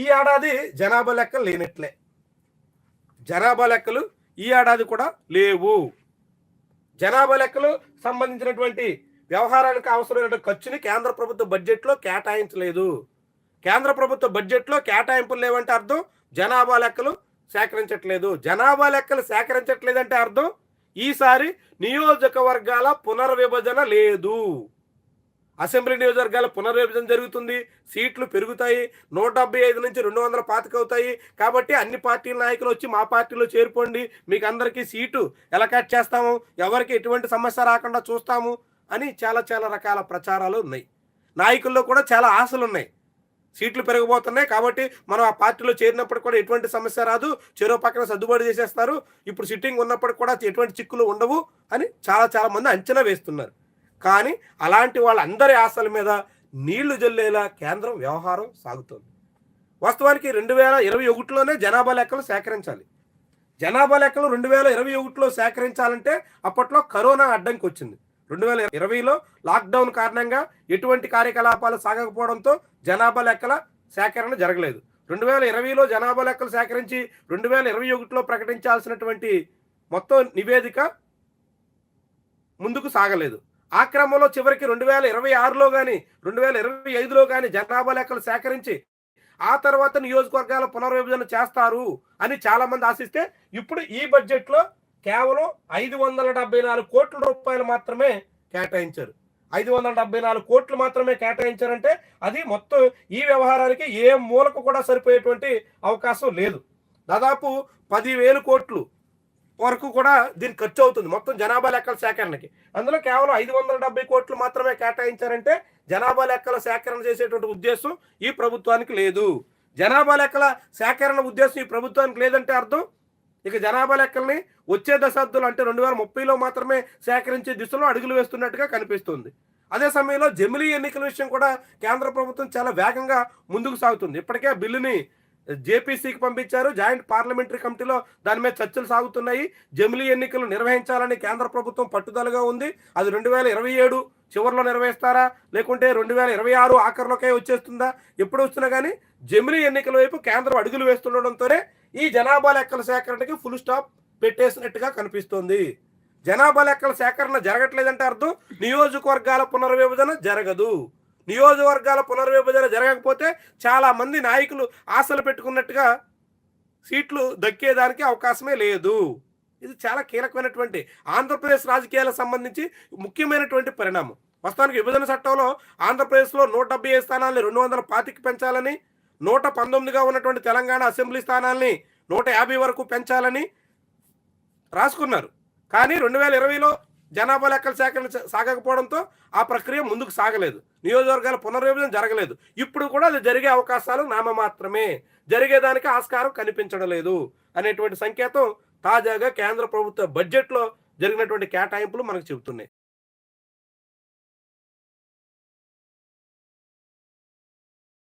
ఈ ఏడాది జనాభా లెక్కలు లేనట్లే. జనాభా లెక్కలు ఈ ఏడాది కూడా లేవు. జనాభా లెక్కలు సంబంధించినటువంటి వ్యవహారానికి అవసరమైన ఖర్చుని కేంద్ర ప్రభుత్వ బడ్జెట్లో కేటాయించలేదు. కేంద్ర ప్రభుత్వ బడ్జెట్లో కేటాయింపులు లేవంటే అర్థం జనాభా లెక్కలు సేకరించట్లేదు. జనాభా లెక్కలు సేకరించట్లేదంటే అర్థం ఈసారి నియోజకవర్గాల పునర్విభజన లేదు. అసెంబ్లీ నియోజకవర్గాల పునర్విభజన జరుగుతుంది. సీట్లు పెరుగుతాయి. నూట డెబ్బై ఐదు నుంచి రెండు వందల పాతిక అవుతాయి కాబట్టి అన్ని పార్టీల నాయకులు వచ్చి మా పార్టీలో చేరుకోండి. మీకు అందరికీ సీటు ఎలా కట్ చేస్తాము. ఎవరికి ఎటువంటి సమస్య రాకుండా చూస్తాము అని చాలా చాలా రకాల ప్రచారాలు ఉన్నాయి. నాయకుల్లో కూడా చాలా ఆశలు ఉన్నాయి. సీట్లు పెరగబోతున్నాయి. కాబట్టి మనం ఆ పార్టీలో చేరినప్పుడు కూడా ఎటువంటి సమస్య రాదు. చెరో పక్కన సర్దుబాటు చేసేస్తారు. ఇప్పుడు సిట్టింగ్ ఉన్నప్పుడు కూడా ఎటువంటి చిక్కులు ఉండవు అని చాలా చాలా మంది అంచనా వేస్తున్నారు. కానీ అలాంటి వాళ్ళందరి ఆశల మీద నీళ్ళు జల్లేలా కేంద్రం వ్యవహారం సాగుతోంది. వాస్తవానికి రెండు వేల ఇరవై ఒకటిలోనే జనాభా లెక్కలు సేకరించాలి. జనాభా లెక్కలు రెండు వేల ఇరవై ఒకటిలో సేకరించాలంటే అప్పట్లో కరోనా అడ్డంకి వచ్చింది. రెండు వేల ఇరవైలో లాక్డౌన్ కారణంగా ఎటువంటి కార్యకలాపాలు సాగకపోవడంతో జనాభా లెక్కల సేకరణ జరగలేదు. రెండు వేల ఇరవైలో జనాభా లెక్కలు సేకరించి రెండు వేల ఇరవై ఒకటిలో ప్రకటించాల్సినటువంటి మొత్తం నివేదిక ముందుకు సాగలేదు. ఆ క్రమంలో చివరికి రెండు వేల ఇరవై ఆరులో కానీ రెండు వేల ఇరవై ఐదులో కానీ జనాభా లెక్కలు సేకరించి ఆ తర్వాత నియోజకవర్గాల పునర్విభజన చేస్తారు అని చాలా మంది ఆశిస్తే ఇప్పుడు ఈ బడ్జెట్లో కేవలం ఐదు వందల డెబ్బై నాలుగు కోట్ల రూపాయలు మాత్రమే కేటాయించారు. ఐదు వందల డెబ్బై నాలుగు కోట్లు మాత్రమే కేటాయించారంటే అది మొత్తం ఈ వ్యవహారానికి ఏ మూలకు కూడా సరిపోయేటువంటి అవకాశం లేదు. దాదాపు పదివేలు కోట్లు వరకు కూడా దీనికి ఖర్చు అవుతుంది. మొత్తం జనాభా లెక్కల సేకరణకి. అందులో కేవలం ఐదు వందల డెబ్బై కోట్లు మాత్రమే కేటాయించారంటే జనాభా లెక్కల సేకరణ చేసేటువంటి ఉద్దేశం ఈ ప్రభుత్వానికి లేదు. జనాభా లెక్కల సేకరణ ఉద్దేశం ఈ ప్రభుత్వానికి లేదంటే అర్థం? ఇక జనాభా లెక్కల్ని వచ్చే దశాబ్దంలో అంటే రెండు వేల ముప్పైలో మాత్రమే సేకరించే దిశలో అడుగులు వేస్తున్నట్టుగా కనిపిస్తుంది. అదే సమయంలో జమిలీ ఎన్నికల విషయం కూడా కేంద్ర ప్రభుత్వం చాలా వేగంగా ముందుకు సాగుతుంది. ఇప్పటికే బిల్లుని జేపీసీకి పంపించారు. జాయింట్ పార్లమెంటరీ కమిటీలో దాని మీద చర్చలు సాగుతున్నాయి. జమిలీ ఎన్నికలు నిర్వహించాలని కేంద్ర ప్రభుత్వం పట్టుదలగా ఉంది. అది రెండు వేల ఇరవై ఏడు చివరిలో నిర్వహిస్తారా లేకుంటే రెండు వేల ఇరవై ఆరు ఆఖరిలోకే వచ్చేస్తుందా? ఎప్పుడు వస్తున్నా కానీ జమిలీ ఎన్నికల వైపు కేంద్రం అడుగులు వేస్తుండడంతోనే ఈ జనాభా లెక్కల సేకరణకి ఫుల్ స్టాప్ పెట్టేసినట్టుగా కనిపిస్తోంది. జనాభా లెక్కల సేకరణ జరగట్లేదంటే అర్థం నియోజకవర్గాల పునర్విభజన జరగదు. నియోజకవర్గాల పునర్విభజన జరగకపోతే చాలా మంది నాయకులు ఆశలు పెట్టుకున్నట్టుగా సీట్లు దక్కేదానికి అవకాశమే లేదు. ఇది చాలా కీలకమైనటువంటి ఆంధ్రప్రదేశ్ రాజకీయాలకు సంబంధించి ముఖ్యమైనటువంటి పరిణామం. ప్రస్తుతానికి విభజన చట్టంలో ఆంధ్రప్రదేశ్లో నూట డెబ్బై ఐదు స్థానాలని రెండు వందల పాతికి పెంచాలని నూట పంతొమ్మిదిగా ఉన్నటువంటి తెలంగాణ అసెంబ్లీ స్థానాల్ని నూట యాభై వరకు పెంచాలని రాసుకున్నారు. కానీ రెండు వేల ఇరవైలో జనాభా లెక్కల సేకరణ సాగకపోవడంతో ఆ ప్రక్రియ ముందుకు సాగలేదు. నియోజకవర్గాల పునర్విభజన జరగలేదు. ఇప్పుడు కూడా అది జరిగే అవకాశాలు నామ మాత్రమే. జరిగేదానికి ఆస్కారం కనిపించడం లేదు అనేటువంటి సంకేతం తాజాగా కేంద్ర ప్రభుత్వ బడ్జెట్లో జరిగినటువంటి కేటాయింపులు మనకు చెబుతున్నాయి.